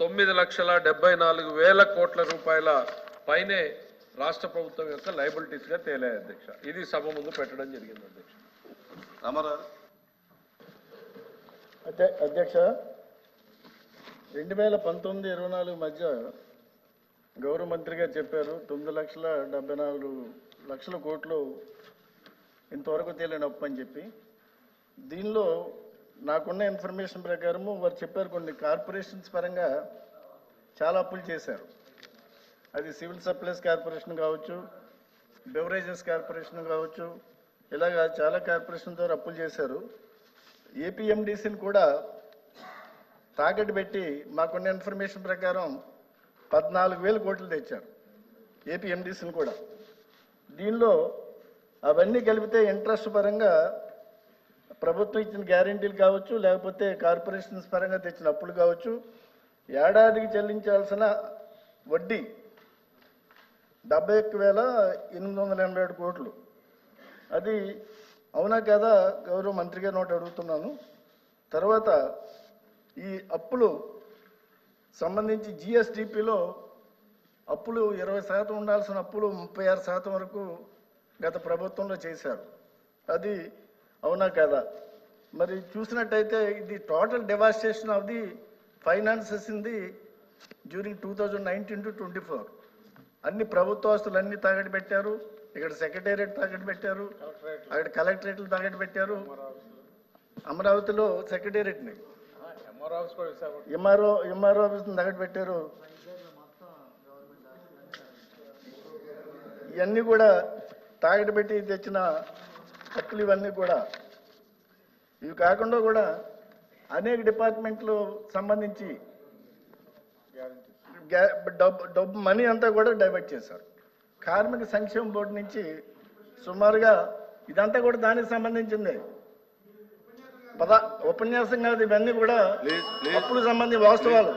తొమ్మిది లక్షల డెబ్బై నాలుగు వేల కోట్ల రూపాయల పైనే రాష్ట్ర ప్రభుత్వం యొక్క లైబిలిటీస్గా తేలాయి అధ్యక్ష. ఇది సభ ముందు పెట్టడం జరిగింది అధ్యక్ష. రామారావు అధ్య- అధ్యక్ష రెండు వేల పంతొమ్మిది ఇరవై నాలుగు మధ్య గౌరవ మంత్రిగా చెప్పారు తొమ్మిది లక్షల డెబ్బై నాలుగు లక్షల కోట్లు ఇంతవరకు తేలిన అప్పు అని చెప్పి. దీనిలో నాకున్న ఇన్ఫర్మేషన్ ప్రకారము వారు చెప్పారు కొన్ని కార్పొరేషన్స్ పరంగా చాలా అప్పులు చేశారు. అది సివిల్ సప్లైస్ కార్పొరేషన్ కావచ్చు బెవరేజెస్ కార్పొరేషన్ కావచ్చు ఇలాగా చాలా కార్పొరేషన్ ద్వారా అప్పులు చేశారు. ఏపీఎండిసిని కూడా తాకట్టు పెట్టి మాకున్న ఇన్ఫర్మేషన్ ప్రకారం పద్నాలుగు వేల కోట్లు తెచ్చారు ఏపీఎండిసిని కూడా. దీనిలో అవన్నీ కలిపితే ఇంట్రెస్ట్ పరంగా ప్రభుత్వం ఇచ్చిన గ్యారెంటీలు కావచ్చు లేకపోతే కార్పొరేషన్స్ పరంగా తెచ్చిన అప్పులు కావచ్చు ఏడాదికి చెల్లించాల్సిన వడ్డీ డెబ్బై ఒక్క వేల ఎనిమిది వందల ఎనభై ఏడు కోట్లు. అది అవునా కదా? గౌరవ మంత్రి గారు నోటి అడుగుతున్నాను. తర్వాత ఈ అప్పులు సంబంధించి జిఎస్డిపిలో అప్పులు ఇరవై శాతం ఉండాల్సిన అప్పులు ముప్పై ఆరు శాతం వరకు గత ప్రభుత్వంలో చేశారు. అది అవునా కదా? మరి చూసినట్టయితే ఇది total devastation of the finances in the during two thousand nineteen to twenty four అన్ని ప్రభుత్వ ఆస్తులు అన్ని తాకట్టు పెట్టారు ఇక్కడ సెక్రటేరియట్ తాకట్టు పెట్టారు అక్కడ కలెక్టరేట్లు తాకట్టు పెట్టారు అమరావతిలో సెక్రటేరియట్ని ఎంఆర్ఓ ఎంఆర్ఓ ఆఫీస్ని తాకట్టు పెట్టారు ఇవన్నీ కూడా తాకట్టు పెట్టి తెచ్చిన అప్పులు ఇవన్నీ కూడా. ఇవి కాకుండా కూడా అనేక డిపార్ట్మెంట్లు సంబంధించి డబ్బు డబ్బు మనీ అంతా కూడా డైవర్ట్ చేశారు. కార్మిక సంక్షేమ బోర్డు నుంచి సుమారుగా ఇదంతా కూడా దానికి సంబంధించింది. పద ఉపన్యాసం కాదు ఇవన్నీ కూడా అప్పులు సంబంధించి వాస్తవాలు.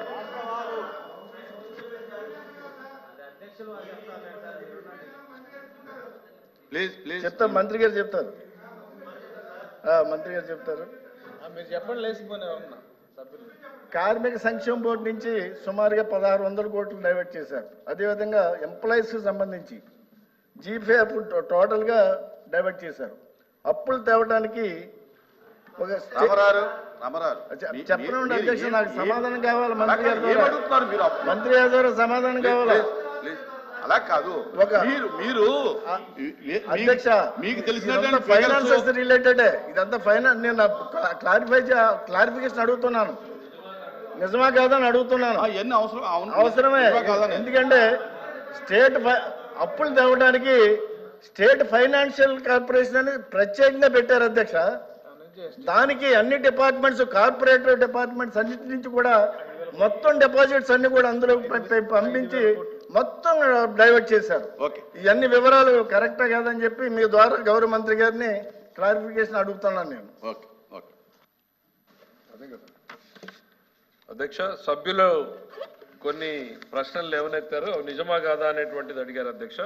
Please please. చెప్తారు మంత్రి గారు చెప్తారు. ఆ, మంత్రి గారు చెప్తారు. మీరు చెప్పండి లేచిపోయినా కార్మిక సంక్షేమ బోర్డు నుంచి సుమారుగా పదహారు వందల కోట్లు డైవర్ట్ చేశారు. అదేవిధంగా ఎంప్లాయీస్ సంబంధించి జీపే అప్పుడు టోటల్గా డైవర్ట్ చేశారు. అప్పులు తేవడానికి ఒక చెప్పండి నాకు సమాధానం కావాలి మంత్రి గారి మంత్రి గారి సమాధానం కావాలా. అలా కాదు. మీరు మీరు అధ్యక్ష మీకు ఫైనాన్సెస్ figures- రిలేటెడ్ ఇదంతా ఫైనాన్స్ నేను క్లారిఫై క్లారిఫికేషన్ అడుగుతున్నాను. నిజమా కాదా అని అడుగుతున్నాను. ఎన్ని అవసరం అవసరమే. కాదని. ఎందుకంటే స్టేట్ అప్పులు తేవడానికి స్టేట్ ఫైనాన్షియల్ కార్పొరేషన్ అని ప్రత్యేకంగా పెట్టారు అధ్యక్ష. దానికి అన్ని డిపార్ట్మెంట్స్ కార్పొరేట్ డిపార్ట్మెంట్స్ అన్నిటి నుంచి కూడా మొత్తం డిపాజిట్స్ అన్ని కూడా అందులో పంపించి మొత్తం డైవర్ట్ చేశారు. ఓకే. ఇవన్నీ వివరాలు కరెక్టా కాదని చెప్పి మీ ద్వారా గౌరవ మంత్రి గారిని క్లారిఫికేషన్ అడుగుతున్నాను నేను. Okay okay. అధ్యక్ష సభ్యులు కొన్ని ప్రశ్నలు లేవనెత్తారు. నిజమా కాదా అనేటువంటిది అడిగారు అధ్యక్ష.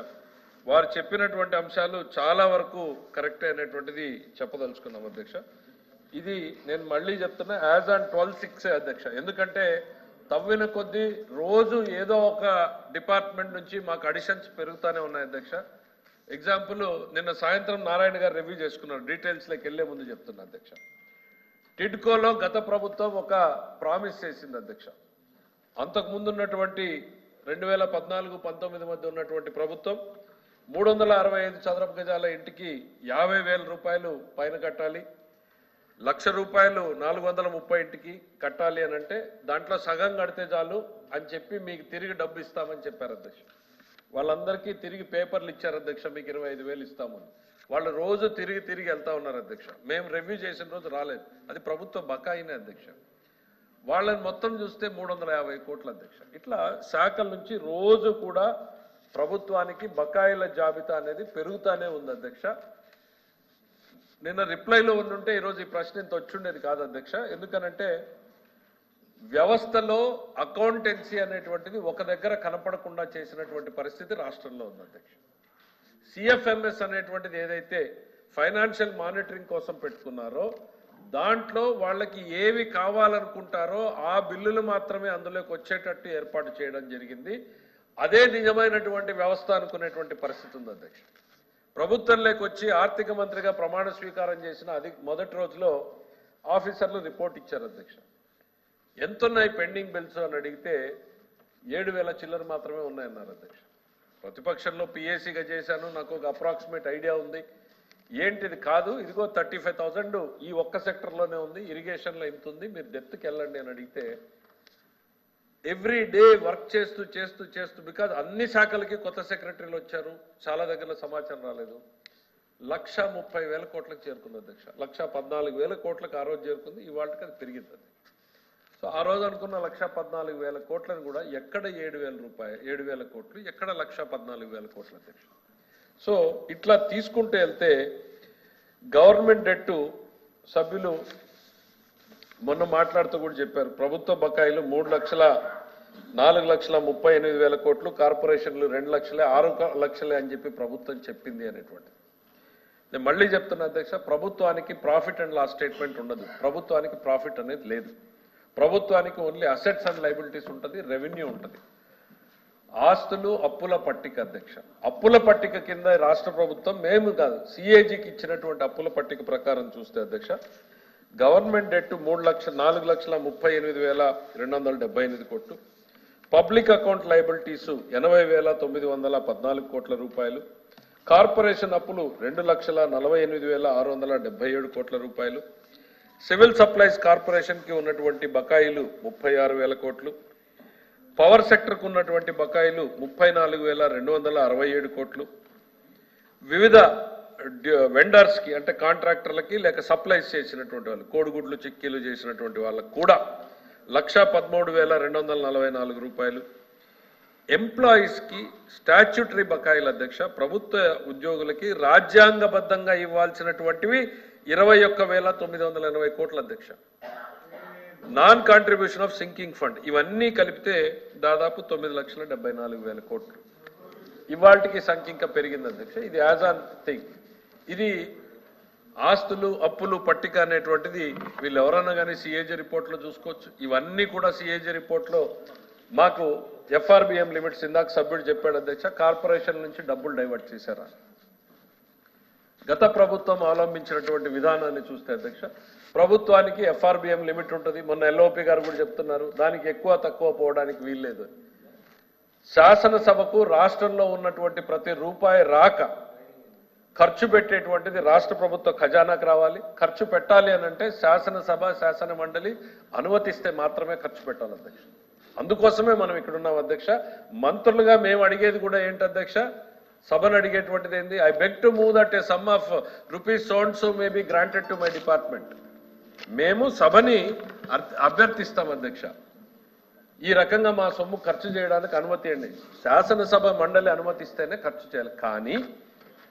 వారు చెప్పినటువంటి అంశాలు చాలా వరకు కరెక్ట్ అయినటువంటిది చెప్పదలుచుకున్నాం అధ్యక్ష. ఇది నేను మళ్ళీ చెప్తున్నా యాజ్ ఆన్ ట్వెల్వ్ సిక్స్ అధ్యక్ష. ఎందుకంటే తవ్విన కొద్దీ రోజు ఏదో ఒక డిపార్ట్మెంట్ నుంచి మాకు అడిషన్స్ పెరుగుతూనే ఉన్నాయి అధ్యక్ష. ఎగ్జాంపుల్ నిన్న సాయంత్రం నారాయణ గారు రివ్యూ చేసుకున్నారు. డీటెయిల్స్లోకి వెళ్ళే ముందు చెప్తున్నా అధ్యక్ష. టిడ్కోలో గత ప్రభుత్వం ఒక ప్రామిస్ చేసింది అధ్యక్ష. అంతకు ముందు ఉన్నటువంటి రెండు వేల పద్నాలుగు పంతొమ్మిది మధ్య ఉన్నటువంటి ప్రభుత్వం మూడు వందల అరవై ఐదు చదరపు గజాల ఇంటికి యాభై వేల రూపాయలు పైన కట్టాలి. లక్ష రూపాయలు నాలుగు వందల ముప్పై ఇంటికి కట్టాలి అని అంటే దాంట్లో సగం కడితే చాలు అని చెప్పి మీకు తిరిగి డబ్బు ఇస్తామని చెప్పారు అధ్యక్ష. వాళ్ళందరికీ తిరిగి పేపర్లు ఇచ్చారు అధ్యక్ష మీకు ఇరవై ఐదు వేలు ఇస్తామని వాళ్ళు రోజు తిరిగి తిరిగి వెళ్తా ఉన్నారు అధ్యక్ష. మేము రివ్యూ చేసిన రోజు రాలేదు. అది ప్రభుత్వ బకాయినే అధ్యక్ష. వాళ్ళని మొత్తం చూస్తే మూడు వందల యాభై కోట్ల అధ్యక్ష. ఇట్లా శాఖల నుంచి రోజు కూడా ప్రభుత్వానికి బకాయిల జాబితా అనేది పెరుగుతానే ఉంది అధ్యక్ష. నిన్న రిప్లైలో ఉండుంటే ఈరోజు ఈ ప్రశ్న ఇంత వచ్చిండేది కాదు అధ్యక్ష. ఎందుకనంటే వ్యవస్థలో అకౌంటెన్సీ అనేటువంటిది ఒక దగ్గర కనపడకుండా చేసినటువంటి పరిస్థితి రాష్ట్రంలో ఉంది అధ్యక్ష. సిఎఫ్ఎంఎస్ అనేటువంటిది ఏదైతే ఫైనాన్షియల్ మానిటరింగ్ కోసం పెట్టుకున్నారో దాంట్లో వాళ్ళకి ఏవి కావాలనుకుంటారో ఆ బిల్లులు మాత్రమే అందులోకి వచ్చేటట్టు ఏర్పాటు చేయడం జరిగింది. అదే నిజమైనటువంటి వ్యవస్థ అనుకునేటువంటి పరిస్థితి ఉంది అధ్యక్ష. ప్రభుత్వంలోకి వచ్చి ఆర్థిక మంత్రిగా ప్రమాణ స్వీకారం చేసిన అది మొదటి రోజులో ఆఫీసర్లు రిపోర్ట్ ఇచ్చారు అధ్యక్ష. ఎంతున్నాయి పెండింగ్ బిల్స్ అని అడిగితే ఏడు వేల చిల్లర మాత్రమే ఉన్నాయన్నారు అధ్యక్ష. ప్రతిపక్షంలో పిఎస్సిగా చేశాను నాకు ఒక అప్రాక్సిమేట్ ఐడియా ఉంది. ఏంటిది కాదు ఇదిగో థర్టీ ఫైవ్ థౌజండ్ ఈ ఒక్క సెక్టర్లోనే ఉంది ఇరిగేషన్లో ఇంత ఉంది మీరు డెప్త్కి వెళ్ళండి అని అడిగితే ఎవ్రీ డే వర్క్ చేస్తూ చేస్తూ చేస్తూ బికాజ్ అన్ని శాఖలకి కొత్త సెక్రటరీలు వచ్చారు. చాలా దగ్గర సమాచారం రాలేదు. లక్ష ముప్పై వేల కోట్లకు చేరుకుంది అధ్యక్ష. లక్ష పద్నాలుగు వేల కోట్లకు ఆ రోజు చేరుకుంది. ఇవాళకి అది పెరిగింది అది. సో ఆ రోజు అనుకున్న లక్ష పద్నాలుగు వేల కోట్లను కూడా ఎక్కడ ఏడు వేల రూపాయలు ఏడు వేల కోట్లు ఎక్కడ లక్ష పద్నాలుగు వేల కోట్లు అధ్యక్ష. సో ఇట్లా తీసుకుంటూ వెళ్తే గవర్నమెంట్ డెట్టు సభ్యులు మొన్న మాట్లాడుతూ కూడా చెప్పారు ప్రభుత్వ బకాయిలు మూడు లక్షల నాలుగు లక్షల ముప్పై ఎనిమిది వేల కోట్లు కార్పొరేషన్లు రెండు లక్షలే ఆరు లక్షలే అని చెప్పి ప్రభుత్వం చెప్పింది అనేటువంటిది. నేను మళ్ళీ చెప్తున్నా అధ్యక్ష ప్రభుత్వానికి ప్రాఫిట్ అండ్ లాస్ స్టేట్మెంట్ ఉండదు. ప్రభుత్వానికి ప్రాఫిట్ అనేది లేదు. ప్రభుత్వానికి ఓన్లీ అసెట్స్ అండ్ లైబిలిటీస్ ఉంటుంది రెవెన్యూ ఉంటుంది. ఆస్తులు అప్పుల పట్టిక అధ్యక్ష. అప్పుల పట్టిక కింద రాష్ట్ర ప్రభుత్వం మేము కాదు సిఏజీకి ఇచ్చినటువంటి అప్పుల పట్టిక ప్రకారం చూస్తే అధ్యక్ష గవర్నమెంట్ డెట్ మూడు లక్షల నాలుగు లక్షల ముప్పై ఎనిమిది వేల రెండు వందల డెబ్బై ఎనిమిది కోట్లు. పబ్లిక్ అకౌంట్ లైబిలిటీస్ ఎనభై వేల తొమ్మిది వందల పద్నాలుగు కోట్ల రూపాయలు. కార్పొరేషన్ అప్పులు రెండు లక్షల నలభై ఎనిమిది వేల ఆరు వందల డెబ్బై ఏడు కోట్ల రూపాయలు. సివిల్ సప్లైస్ కార్పొరేషన్కి ఉన్నటువంటి బకాయిలు ముప్పై ఆరు వేల కోట్లు. పవర్ సెక్టర్కు ఉన్నటువంటి బకాయిలు ముప్పై నాలుగు వేల రెండు వందల అరవై ఏడు కోట్లు. వివిధ వెండర్స్కి అంటే కాంట్రాక్టర్లకి లేక సప్లైస్ చేసినటువంటి వాళ్ళు కోడిగుడ్లు చిక్కీలు చేసినటువంటి వాళ్ళకు కూడా లక్ష పదమూడు వేల రెండు వందల నలభై నాలుగు రూపాయలు. ఎంప్లాయీస్కి స్టాచ్యుటరీ బకాయిల అధ్యక్ష ప్రభుత్వ ఉద్యోగులకి రాజ్యాంగబద్ధంగా ఇవ్వాల్సినటువంటివి ఇరవై ఒక్క వేల తొమ్మిది వందల ఎనభై కోట్ల అధ్యక్ష. Non contribution of sinking fund ఇవన్నీ కలిపితే దాదాపు తొమ్మిది లక్షల డెబ్బై నాలుగు వేల కోట్లు. ఇవాళకి సంఖ్య ఇంకా పెరిగింది అధ్యక్ష. ఇది యాజ్ ఆన్ థింగ్ ఇది ఆస్తులు అప్పులు పట్టిక అనేటువంటిది వీళ్ళు ఎవరన్నా కానీ సిఏజీ రిపోర్ట్లో చూసుకోవచ్చు. ఇవన్నీ కూడా సిఏజీ రిపోర్ట్లో మాకు ఎఫ్ఆర్బిఎం లిమిట్స్ ఇందాక సభ్యుడు చెప్పాడు అధ్యక్ష కార్పొరేషన్ నుంచి డబ్బులు డైవర్ట్ చేశారా? గత ప్రభుత్వం అవలంబించినటువంటి విధానాన్ని చూస్తే అధ్యక్ష ప్రభుత్వానికి ఎఫ్ఆర్బిఎం లిమిట్ ఉంటుంది. మొన్న ఎల్ఓపి గారు కూడా చెప్తున్నారు దానికి ఎక్కువ తక్కువ పోవడానికి వీల్లేదు. శాసనసభకు రాష్ట్రంలో ఉన్నటువంటి ప్రతి రూపాయి రాక ఖర్చు పెట్టేటువంటిది రాష్ట్ర ప్రభుత్వ ఖజానాకు రావాలి. ఖర్చు పెట్టాలి అని అంటే శాసనసభ శాసన మండలి అనుమతిస్తే మాత్రమే ఖర్చు పెట్టాలి అధ్యక్ష. అందుకోసమే మనం ఇక్కడ ఉన్నాం అధ్యక్ష. మంత్రులుగా మేము అడిగేది కూడా ఏంటి అధ్యక్ష? సభను అడిగేటువంటిది ఏంది? I beg to move that a sum of rupees sounds so may be granted to my department మేము సభని అభ్యర్థిస్తాం అధ్యక్ష. ఈ రకంగా మా సొమ్ము ఖర్చు చేయడానికి అనుమతి అండి శాసనసభ మండలి అనుమతిస్తేనే ఖర్చు చేయాలి. కానీ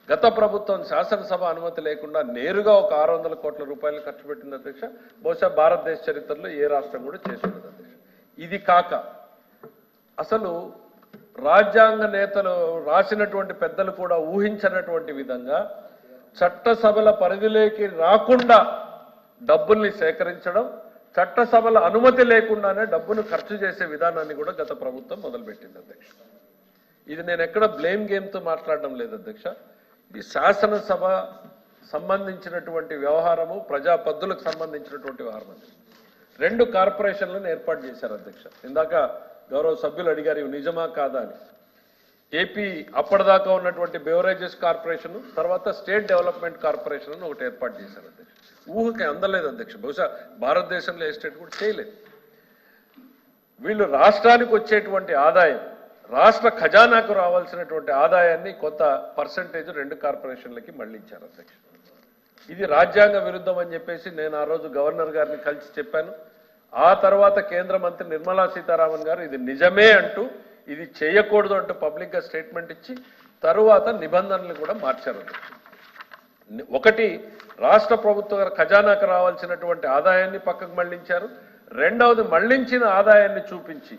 గత ప్రభుత్వం శాసనసభ అనుమతి లేకుండా నేరుగా ఒక ఆరు వందల కోట్ల రూపాయలు ఖర్చు పెట్టింది అధ్యక్ష. బహుశా భారతదేశ చరిత్రలో ఏ రాష్ట్రం కూడా చేసి ఉండదు అధ్యక్ష. ఇది కాక అసలు రాజ్యాంగ నేతలు రాసినటువంటి పెద్దలు కూడా ఊహించినటువంటి విధంగా చట్టసభల పరిధిలోకి రాకుండా డబ్బుల్ని సేకరించడం చట్టసభల అనుమతి లేకుండానే డబ్బును ఖర్చు చేసే విధానాన్ని కూడా గత ప్రభుత్వం మొదలుపెట్టింది అధ్యక్ష. ఇది నేను ఎక్కడ బ్లేమ్ గేమ్తో మాట్లాడడం లేదు అధ్యక్ష. ఇది శాసనసభ సంబంధించినటువంటి వ్యవహారము ప్రజాపద్దులకు సంబంధించినటువంటి వ్యవహారం రెండు కార్పొరేషన్లను ఏర్పాటు చేశారు అధ్యక్ష. ఇందాక గౌరవ సభ్యులు అడిగారు ఇవి నిజమా కాదా? అని. ఏపీ అప్పటిదాకా ఉన్నటువంటి బెవరేజెస్ కార్పొరేషన్ తర్వాత స్టేట్ డెవలప్మెంట్ కార్పొరేషన్ అని ఒకటి ఏర్పాటు చేశారు అధ్యక్ష. ఊహకి అందలేదు అధ్యక్ష. బహుశా భారతదేశంలో ఏ స్టేట్ కూడా చేయలేదు. వీళ్ళు రాష్ట్రానికి వచ్చేటువంటి ఆదాయం రాష్ట్ర ఖజానాకు రావాల్సినటువంటి ఆదాయాన్ని కొంత పర్సంటేజ్ రెండు కార్పొరేషన్లకి మళ్ళించారు అధ్యక్ష ఇది రాజ్యాంగ విరుద్ధం అని చెప్పేసి నేను ఆ రోజు గవర్నర్ గారిని కలిసి చెప్పాను. ఆ తర్వాత కేంద్ర మంత్రి నిర్మలా సీతారామన్ గారు ఇది నిజమే అంటూ ఇది చేయకూడదు అంటూ పబ్లిక్గా స్టేట్మెంట్ ఇచ్చి తరువాత నిబంధనలు కూడా మార్చారు ఒకటి రాష్ట్ర ప్రభుత్వ ఖజానాకు రావాల్సినటువంటి ఆదాయాన్ని పక్కకు మళ్ళించారు రెండవది మళ్ళించిన ఆదాయాన్ని చూపించి